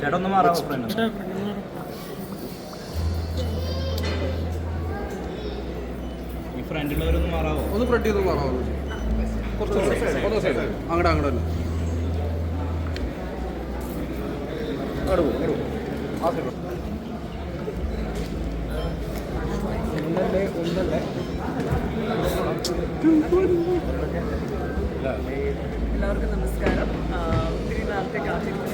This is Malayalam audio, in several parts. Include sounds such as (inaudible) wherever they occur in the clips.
ചേട്ടാ ഒന്ന് മാറാവോ ഫ്രണ്ട് ഈ ഫ്രണ്ടിലുള്ളവരൊന്ന് മാറാവോ? ഒന്ന് ഫ്രണ്ട് ചെയ്ത് മാറാവോ? കുറച്ച് സൈഡ് അങ്ങോട്ട് അങ്ങോട്ട് തന്നെ. അങ്ങോട്ട് പോകും അങ്ങോട്ട് പോകും ആ സൈഡ് ഒന്നല്ലേ ഒന്നല്ലേ എല്ലാവർക്കും നമസ്കാരം. ഒത്തിരി നാളത്തെ കാത്തിരിപ്പിന്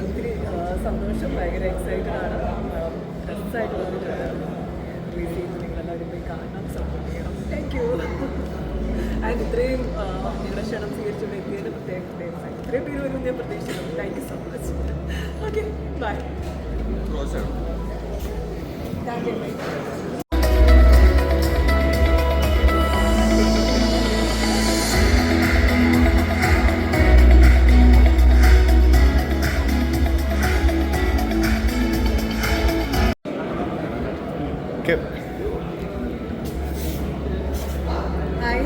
ഒത്തിരി സന്തോഷം ഭയങ്കര എക്സൈറ്റഡ് ആണ് രസമായിട്ട് വന്നിട്ടുണ്ട് റിലീസ് ചെയ്യുമ്പോൾ നിങ്ങളെല്ലാവരും പോയി കാണാൻ സപ്പോർട്ട് ചെയ്യണം താങ്ക് യു ആൻഡ് ഇത്രയും നിങ്ങളുടെ ക്ഷണം സ്വീകരിച്ചുകൊണ്ട് എത്തിയതിന് പ്രത്യേകം പ്രത്യേകം ഇത്രയും പേര് വരും ഞാൻ പ്രതീക്ഷിക്കുന്നു thank you so much okay bye thank you okay. Hi.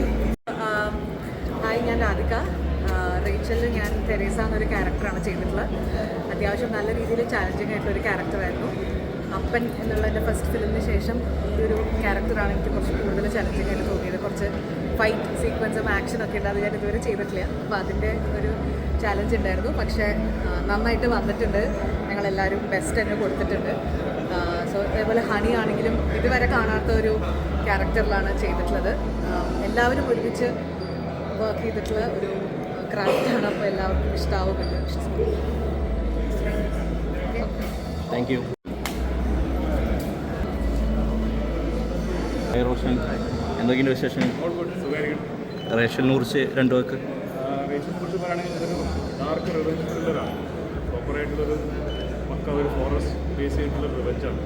Hi ഞാൻ രാധിക റീച്ചലിൽ ഞാൻ തെരേസ എന്നൊരു ക്യാരക്ടറാണ് ചെയ്തിട്ടുള്ളത്. അത്യാവശ്യം നല്ല രീതിയിൽ ചാലഞ്ചിങ് ആയിട്ടുള്ള ഒരു ക്യാരക്ടറായിരുന്നു അപ്പൻ എന്നുള്ള എന്റെ ഫസ്റ്റ് ഫിലിമിന് ശേഷം ഈ ഒരു ക്യാരക്ടറാണ് എനിക്ക് കുറച്ച് കൂടുതൽ ചലഞ്ചിങ് ആയിട്ട് തോന്നിയത്. കുറച്ച് ഫൈറ്റ് സീക്വൻസും ആക്ഷനൊക്കെ ഉണ്ട്. അത് ഞാൻ ഇതുവരെ ചെയ്തിട്ടില്ല. അപ്പോൾ അതിന്റെ ഒരു ചാലഞ്ച് ഉണ്ടായിരുന്നു. പക്ഷേ നന്നായിട്ട് വന്നിട്ടുണ്ട്. ഞങ്ങളെല്ലാവരും ബെസ്റ്റ് തന്നെ കൊടുത്തിട്ടുണ്ട്. അതേപോലെ ഹണി ആണെങ്കിലും ഇതുവരെ കാണാത്ത ഒരു ക്യാരക്ടറിലാണ് ചെയ്തിട്ടുള്ളത്. എല്ലാവരും ഒരുമിച്ച് വർക്ക് ചെയ്തിട്ടുള്ള ഒരു ക്രാഫ്റ്റാണ് അപ്പോൾ എല്ലാവർക്കും വിശ്വസിക്കുന്നു. താങ്ക് യു റോഷൻ എന്തൊക്കെയുണ്ട് വിശേഷം? റേഷനെ കുറിച്ച് രണ്ടു പേർക്ക് റേസിനെ കുറിച്ച് പറയുകയാണെങ്കിൽ ഇതൊരു ഡാർക്ക് റിവെഞ്ച് ത്രില്ലറാണ് പ്രോപ്പറായിട്ടുള്ളൊരു പക്ക ഒരു ഫോറസ്റ്റ് ബേസ് ചെയ്തിട്ടുള്ള റിവെഞ്ചാണ്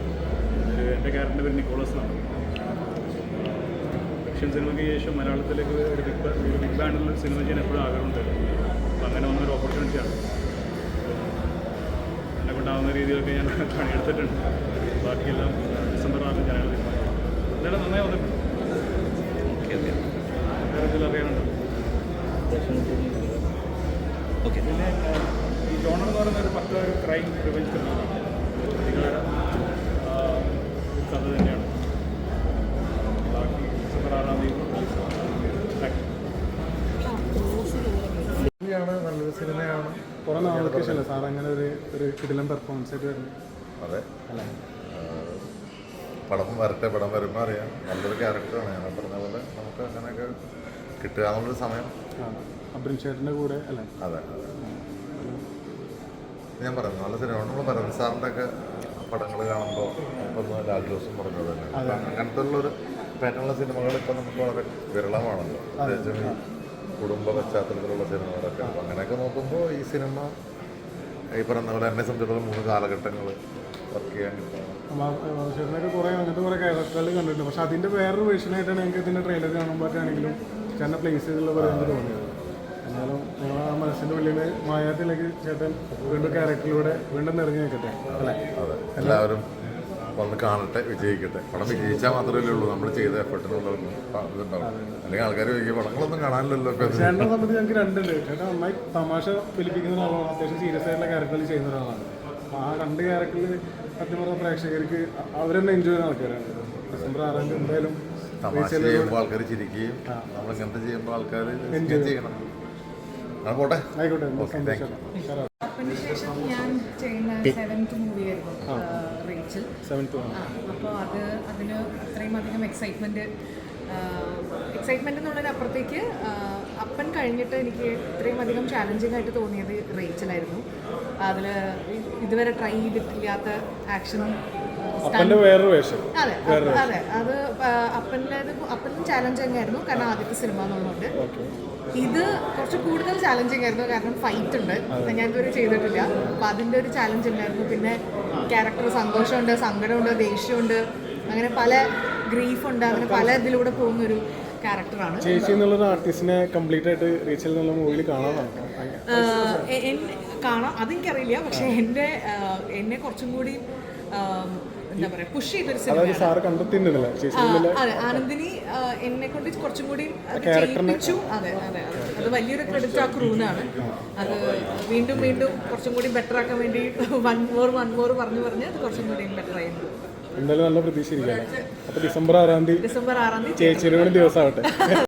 എന്റെ ക്യാരക്ടറിന്റെ പേര് നിക്കോളസ് എന്നാണ് ഫിക്ഷൻ സിനിമയ്ക്ക് ശേഷം മലയാളത്തിലേക്ക് ഒരു ബിഗ് ഒരു ബിഗ് ബാൻഡിൽ സിനിമ ചെയ്യാൻ എപ്പോഴും ആഗ്രഹമുണ്ട്. അപ്പം അങ്ങനെ വന്നൊരു ഓപ്പർച്യൂണിറ്റിയാണ് എന്നെ കൊണ്ടാവുന്ന രീതിയിലൊക്കെ ഞാൻ (laughs) പണിയെടുത്തിട്ടുണ്ട്. ബാക്കിയെല്ലാം ഡിസംബർ ആറിന് ജനങ്ങൾ തീരുമാനിക്കും എന്തായാലും നന്നായി വന്നിട്ടുണ്ട്. ഓക്കെ ഓക്കെ കാര്യത്തിൽ അറിയാനുണ്ട്. ഓക്കെ പിന്നെ ഈ ജോണർ എന്ന് പറയുന്ന ഒരു പത്ത് ക്രൈം പ്രിവെൻഷൻ ത്രില്ലറാണ് നല്ലൊരു പുറം നാളേക്ക് സാർ അങ്ങനെ ഒരു ഒരു കിടിലം പെർഫോമൻസ് ആയിട്ട് വരുന്നത്? അതെ. പടം വരട്ടെ പടം വരുമ്പോൾ അറിയാം. നല്ലൊരു ക്യാരക്ടറാണ് ഞാൻ പറഞ്ഞ പോലെ നമുക്ക് അങ്ങനെയൊക്കെ കിട്ടുക എന്നുള്ളൊരു സമയം. അബ്രിൻ ചേട്ടന്റെ കൂടെ അല്ലേ? അതെ അതെ. ഞാൻ പറഞ്ഞു നല്ല സിനിമ നമ്മൾ ഭരത് സാറിന്റെ ഒക്കെ പടങ്ങൾ കാണുമ്പോൾ ഇപ്പം ലാൽ ജോസും പറഞ്ഞത് തന്നെ. അങ്ങനത്തെ ഉള്ളൊരു പാറ്റേണുള്ള സിനിമകൾ ഇപ്പം നമുക്ക് വളരെ വിരളമാണല്ലോ. പ്രത്യേകിച്ചും ഈ കുടുംബ പശ്ചാത്തലത്തിലുള്ള സിനിമകളൊക്കെ. അപ്പോൾ അങ്ങനെയൊക്കെ നോക്കുമ്പോൾ ഈ സിനിമ ഈ പറഞ്ഞ പോലെ എന്നെ സംബന്ധിച്ചിടത്തോളം മൂന്ന് കാലഘട്ടങ്ങൾ വർക്ക് ചെയ്യാൻ ചേട്ടനൊക്കെ കുറേ അങ്ങനത്തെ കുറേ ക്യാരക്ടറുകൾ കണ്ടിട്ടുണ്ട്. പക്ഷെ അതിന്റെ വേറൊരു വേർഷനായിട്ടാണ് ഞങ്ങൾക്ക് ഇതിന്റെ ട്രെയിലർ കാണുമ്പോഴൊക്കെയാണെങ്കിലും ആണെങ്കിലും പ്ലേസുകളിൽ പ്ലേസ് ചെയ്തുള്ള പോലെ എനിക്ക് തോന്നിയത്. എന്നാലും ഞങ്ങൾ ആ മനസ്സിന്റെ ഉള്ളിൽ മായാത്തിലേക്ക് ചേട്ടൻ വീണ്ടും ക്യാരക്ടറിലൂടെ വീണ്ടും നിറഞ്ഞു നിൽക്കട്ടെ അല്ലേ? അതെ. എല്ലാവരും വന്ന് കാണട്ടെ വിജയിക്കട്ടെ. പടം വിജയിച്ചാൽ മാത്രമല്ലേ ഉള്ളൂ. നമ്മൾ ചെയ്ത എഫേർട്ടിനുള്ള ഇതുണ്ടാവും. അല്ലെങ്കിൽ ആൾക്കാർ വിജയിക്കും പടങ്ങളൊന്നും കാണാനില്ലല്ലോ ഇപ്പം ഇത്." ചേട്ടനെ സംബന്ധിച്ച് ഞങ്ങൾക്ക് രണ്ടുണ്ട് ചേട്ടൻ നന്നായി തമാശ ഫലിപ്പിക്കുന്ന ഒരാളാണ്. അത്യാവശ്യം സീരിയസ് ആയിട്ടുള്ള ക്യാരക്ടറിൽ ചെയ്യുന്ന ഒരാളാണ്. അപ്പോൾ ആ രണ്ട് ക്യാരക്ടറിൽ സത്യം പറഞ്ഞ പ്രേക്ഷകർക്ക് അവരെന്നെ എൻജോയ് ചെയ്യുന്ന ആൾക്കാരാണ്. ഡിസംബർ ആറാം എന്തായാലും തമാശ ചെയ്യുമ്പോൾ ആൾക്കാർ ചിരിക്കുകയും നമ്മൾ ഇങ്ങനത്തെ ചെയ്യുമ്പോൾ ആൾക്കാർ എൻജോയ് ചെയ്യണം. പോട്ടെ? ആയിക്കോട്ടെ. അപ്പന് ശേഷം ഞാൻ ചെയ്യുന്ന സെവൻത്ത് മൂവിയായിരുന്നു റേച്ചൽ. അപ്പോൾ അത് അതിന് അത്രയും അധികം എക്സൈറ്റ്മെന്റ് എക്സൈറ്റ്മെന്റ് എന്നുള്ളതിനപ്പുറത്തേക്ക് ആ, അപ്പൻ കഴിഞ്ഞിട്ട് എനിക്ക് ഇത്രയും അധികം ചാലഞ്ചിങ് ആയിട്ട് തോന്നിയത് റേച്ചലായിരുന്നു. അതിൽ ഇതുവരെ ട്രൈ ചെയ്തിട്ടില്ലാത്ത ആക്ഷനും അപ്പന്റെ വേറൊരു വേഷം. അതെ അതെ അത്. അപ്പന്റെ അപ്പനും ചാലഞ്ച് തന്നെയായിരുന്നു കാരണം ആദ്യത്തെ സിനിമ എന്നുള്ളതുകൊണ്ട് ഇത് കുറച്ച് കൂടുതൽ ചാലഞ്ചിങ് ആയിരുന്നു. കാരണം ഫൈറ്റ് ഉണ്ട്. ഞാൻ ഇതുവരെ ചെയ്തിട്ടില്ല. അപ്പൊ അതിന്റെ ഒരു ചാലഞ്ച് ഉണ്ടായിരുന്നു. പിന്നെ ക്യാരക്ടർ സന്തോഷമുണ്ട് സങ്കടമുണ്ട് ദേഷ്യമുണ്ട്. അങ്ങനെ പല ഗ്രീഫ് ഉണ്ട്. അങ്ങനെ പല ഇതിലൂടെ പോകുന്ന ഒരു ക്യാരക്ടറാണ് ചേച്ചി എന്നുള്ള ആർട്ടിസ്റ്റിനെ കംപ്ലീറ്റ് ആയിട്ട് റീച്ചൽ എന്നുള്ള മൂവിയിൽ കാണാനാണ് കാണാം. അതെനിക്കറിയില്ല. പക്ഷെ എന്റെ എന്നെ കുറച്ചും കൂടി എന്താ പറയുക പുഷ് ചെയ്തൊരു അതെ ആനന്ദിനി എന്നെ കൊണ്ട് കുറച്ചും കൂടി ചെയ്യിപ്പിച്ചു. അതെ അതെ അതെ. വലിയൊരു ക്രെഡിറ്റ് ആ ക്രൂനാണ് അത് വീണ്ടും വീണ്ടും കുറച്ചും കൂടി ബെറ്റർ ആക്കാൻ വേണ്ടി വൺ മോർ വൺ മോർ പറഞ്ഞു പറഞ്ഞ് അത് കുറച്ചും കൂടി ബെറ്റർ ആയിരുന്നു എന്തായാലും നല്ല പ്രതീക്ഷ ഇരിക്കുകയാണ്. അപ്പോൾ ഡിസംബർ ആറാം തീയതി ഡിസംബർ ആറാം തീയതി ചേച്ചിയുടെ ദിവസമാവട്ടെ.